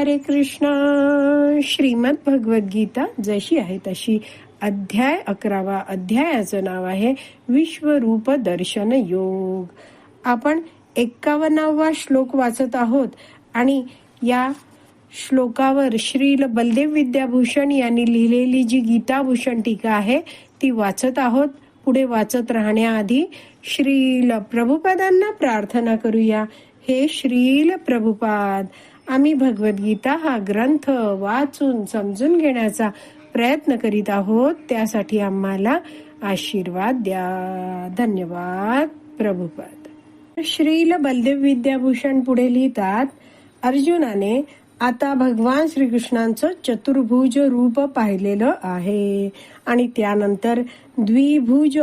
हरे कृष्ण. श्रीमद भगवद्गीता जशी आहे तशी अध्याय अकरावा अध्यायाचं नाव आहे विश्वरूप दर्शन योग. आपण एक्कावन्नावा श्लोक वाचत आहोत आणि या श्लोकावर श्रील बलदेव विद्याभूषण यांनी लिहिलेली जी गीताभूषण टीका आहे ती वाचत आहोत. पुढे वाचत राहण्याआधी श्रील प्रभुपादांना प्रार्थना करूया. हे श्रील प्रभुपाद आम्ही भगवद्गीता हा ग्रंथ वाचून समजून घेण्याचा प्रयत्न करीत आहोत. त्यासाठी आम्हाला आशीर्वाद द्या. धन्यवाद. प्रभुपाद. श्रील बलदेव विद्याभूषण पुढे लिहितात अर्जुनाने आता भगवान श्रीकृष्णांचं चतुर्भुज रूप पाहिलेलं आहे. आणि त्यानंतर द्विभुज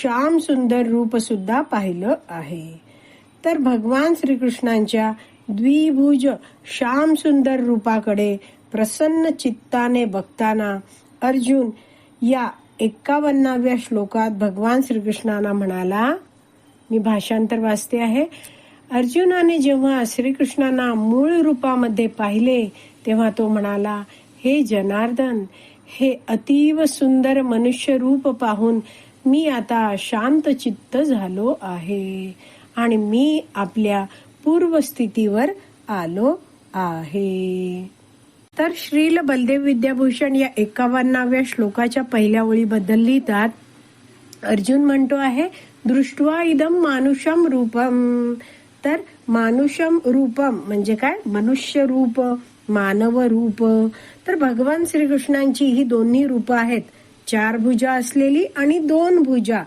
श्याम सुंदर रूप सुद्धा पाहिलं आहे. तर भगवान श्रीकृष्णांच्या द्विभुज श्याम सुंदर रूपाकडे प्रसन्न चित्ताने बघताना अर्जुन या एक्कावन्नाव्या श्लोकात भगवान श्रीकृष्णांना म्हणाला मी भाषांतर वाचते आहे. अर्जुनाने जेव्हा श्रीकृष्णांना मूळ रूपामध्ये पाहिले तेव्हा तो म्हणाला हे जनार्दन हे अतीव सुंदर मनुष्य रूप पाहून मी आता शांत चित्त झालो आहे आणि मी आपल्या पूर्वस्थितीवर आलो आहे. तर श्रील बलदेव विद्याभूषण या एकावन्नाव्या श्लोकाच्या पहिल्या ओळीबद्दल लिहितात अर्जुन म्हणतो आहे दृष्ट्वा इदम मानुषम रूपम तर मानुषम रूपम म्हणजे काय? मनुष्य रूप मानव रूप. तर भगवान श्रीकृष्णांची ही दोन्ही रूप आहेत. चार भुजा असलेली आणि दोन भुजा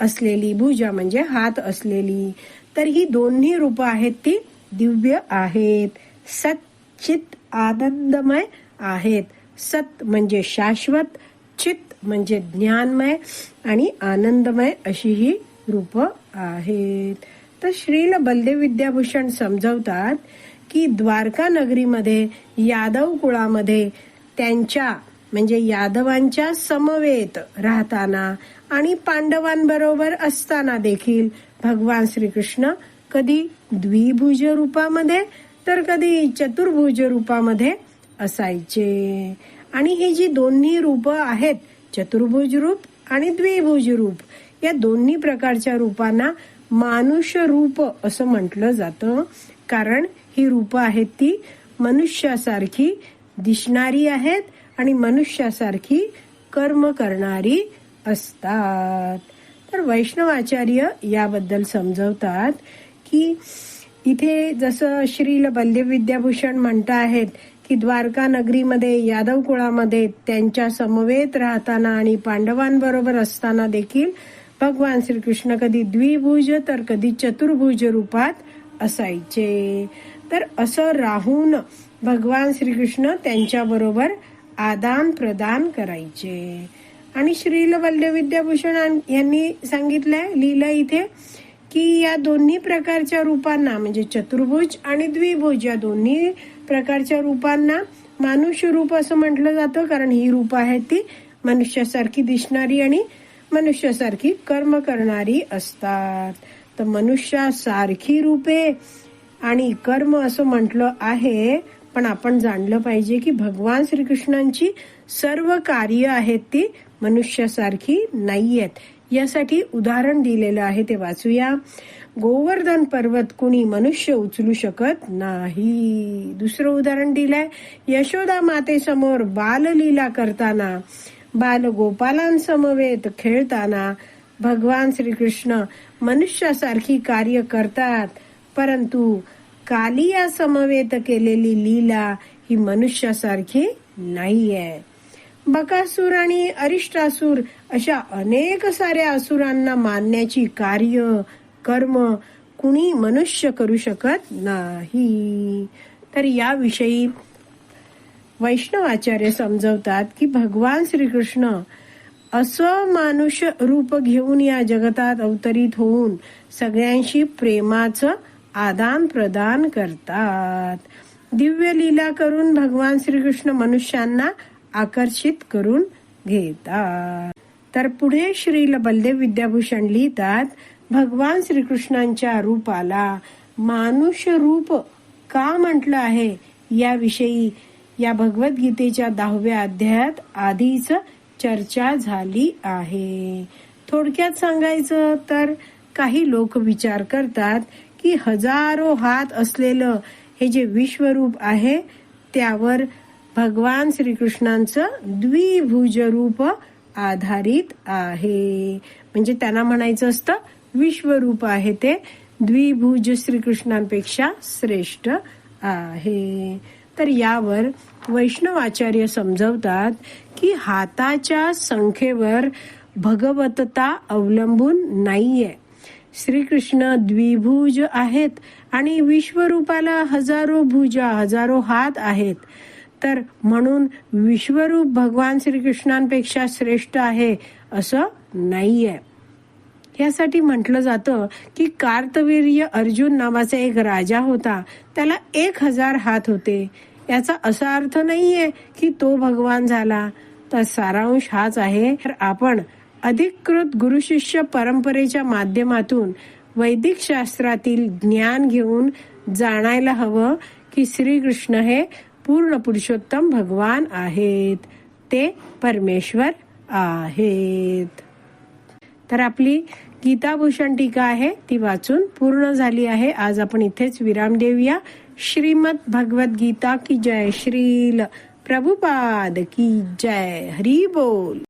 असलेली. भुजा म्हणजे हात असलेली. तर ही दोन्ही रूप आहेत ती दिव्य आहेत. सच्चित आनंदमय आहेत. सत म्हणजे शाश्वत चित म्हणजे ज्ञानमय आणि आनंदमय अशी ही रूप आहेत. तर श्रील बलदेव विद्याभूषण समजवतात की द्वारका नगरीमध्ये यादव कुळामध्ये त्यांच्या म्हणजे यादवांच्या समवेत राहताना आणि पांडवांबरोबर असताना देखील भगवान श्रीकृष्ण कधी द्विभुज रूपामध्ये तर कधी चतुर्भुज रूपामध्ये असायचे. आणि ही जी दोन्ही रूप आहेत चतुर्भुज रूप आणि द्विभुज रूप या दोन्ही प्रकारच्या रूपांना मानुष्य रूप असं म्हटलं जातं. कारण ही रूप आहेत ती मनुष्यासारखी दिसणारी आहेत आणि मनुष्यासारखी कर्म करणारी असतात. तर वैष्णवाचार्य याबद्दल समजवतात की इथे जसं श्रील बलदेव विद्याभूषण म्हणत आहेत की द्वारका नगरीमध्ये यादव कुळामध्ये त्यांच्या समवेत राहताना आणि पांडवांबरोबर असताना देखील भगवान श्रीकृष्ण कधी द्विभुज तर कधी चतुर्भुज रूपात असायचे. तर असं राहून भगवान श्रीकृष्ण त्यांच्या बरोबर आदान प्रदान करायचे. आणि श्रील वल्ल विद्याभूषण यांनी सांगितलंय लिहिलं इथे की या दोन्ही प्रकारच्या रूपांना म्हणजे चतुर्भुज आणि द्विभुज या दोन्ही प्रकारच्या रूपांना मानुष्य रूप असं म्हटलं जातं कारण ही रूप आहेत ती मनुष्यासारखी दिसणारी आणि मनुष्यासारखी कर्म करणारी असतात. तर मनुष्यासारखी रूपे आणि कर्म असं म्हटलं आहे पण आपण जाणलं पाहिजे की भगवान श्रीकृष्णांची सर्व कार्य आहेत ती मनुष्यासारखी नाहीयेत. यासाठी उदाहरण दिलेलं आहे ते वाचूया. गोवर्धन पर्वत कुणी मनुष्य उचलू शकत नाही. दुसरं उदाहरण दिलंय. यशोदा मातेसमोर बाललीला करताना बाल गोपालांसमवेत खेळताना भगवान श्रीकृष्ण मनुष्यासारखी कार्य करतात परंतु कालिया समवेत केलेली लीला ही मनुष्यासारखी नाहीये. बकासूर आणि अरिष्टासूर अशा अनेक साऱ्या असुरांना मानण्याची कार्य कर्म कुणी मनुष्य करू शकत नाही. तर याविषयी वैष्णव आचार्य समजवतात की भगवान श्रीकृष्ण असं मानुष रूप घेऊन या जगतात अवतरित होऊन सगळ्यांशी प्रेमाचं आदान प्रदान करतात. दिव्य लीला करून भगवान श्रीकृष्ण मनुष्यांना आकर्षित करून घेतात. तर पुढे श्रील बलदेव विद्याभूषण लिहितात भगवान श्रीकृष्णांच्या रूपाला मानुष्य रूप का म्हटलं आहे? याविषयी या भगवद्गीतेच्या दहाव्या अध्यायात आधीच चर्चा झाली आहे. थोडक्यात सांगायचं तर काही लोक विचार करतात की हजारो हात असलेलं हे जे विश्वरूप आहे त्यावर भगवान श्रीकृष्णांचं द्विभुज रूप आधारित आहे. म्हणजे त्यांना म्हणायचं असतं विश्वरूप आहे ते द्विभुज श्रीकृष्णांपेक्षा श्रेष्ठ आहे. तर यावर वैष्णवाचार्य समजवतात की हाताच्या संख्येवर भगवतता अवलंबून नाहीये. श्रीकृष्ण द्विभुज आहेत आणि विश्वरूपाला हजारो भुजा हजारो हात आहेत. तर म्हणून विश्वरूप भगवान श्रीकृष्णांपेक्षा श्रेष्ठ आहे असं नाहीये. यासाठी म्हटलं जातं की कार्तवीर्य अर्जुन नावाचा एक राजा होता. त्याला एक हजार हात होते. याचा असा अर्थ नाहीये की तो भगवान झाला. तर सारांश हाच आहे. तर आपण अधिकृत गुरुशिष्य परंपरेच्या माध्यमातून वैदिक शास्त्रातील ज्ञान घेऊन जाणायला हवं की श्रीकृष्ण हे पूर्ण पुरुषोत्तम भगवान आहेत. ते परमेश्वर आहेत. तर आपली गीताभूषण टीका आहे ती वाचून पूर्ण झाली आहे. आज आपण इथेच विराम देऊया. श्रीमद भगवत गीता की जय श्रील. प्रभुपाद की जय. हरी बोल.